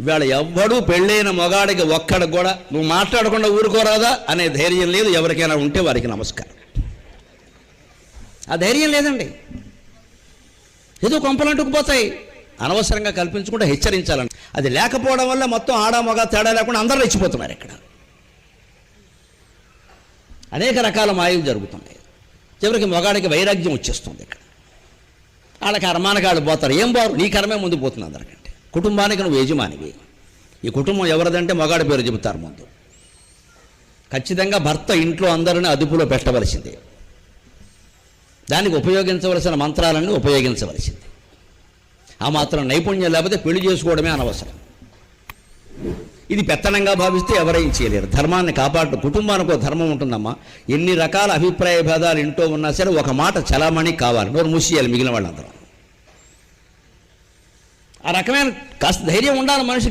ఇవాళ ఎవ్వడూ పెళ్ళైన మొగాడికి ఒక్కడికి కూడా నువ్వు మాట్లాడకుండా ఊరుకోరాదా అనే ధైర్యం లేదు. ఎవరికైనా ఉంటే వారికి నమస్కారం. ఆ ధైర్యం లేదండి. ఏదో కొంపలంటుకుపోతాయి అనవసరంగా కల్పించకుండా హెచ్చరించాలని. అది లేకపోవడం వల్ల మొత్తం ఆడ మగ తేడా లేకుండా అందరూ రెచ్చిపోతున్నారు ఇక్కడ. అనేక రకాల మాయలు జరుగుతున్నాయి. చివరికి మొగాడికి వైరాగ్యం వచ్చేస్తుంది ఇక్కడ. వాళ్ళకి అరమానగాళ్ళు పోతారు. ఏం బారు? నీ కర్మే ముందు పోతుంది అందరికంటే. కుటుంబానికి నువ్వు యజమానివి. ఈ కుటుంబం ఎవరిదంటే మగాడి పేరు చెబుతారు ముందు. ఖచ్చితంగా భర్త ఇంట్లో అందరిని అదుపులో పెట్టవలసిందే. దానికి ఉపయోగించవలసిన మంత్రాలన్నీ ఉపయోగించవలసింది. ఆ మాత్రం నైపుణ్యం లేకపోతే పెళ్ళి చేసుకోవడమే అనవసరం. ఇది పెత్తనంగా భావిస్తే ఎవరేం చేయలేరు. ధర్మాన్ని కాపాడు కుటుంబానికి ఒక ధర్మం ఉంటుందమ్మా. ఎన్ని రకాల అభిప్రాయ భేదాలు ఇంట్లో ఉన్నా సరే ఒక మాట చలామణి కావాలి. నోరు మూసేయాలి మిగిలిన వాళ్ళందరూ. ఆ రకమైన కాస్త ధైర్యం ఉండాలి మనిషి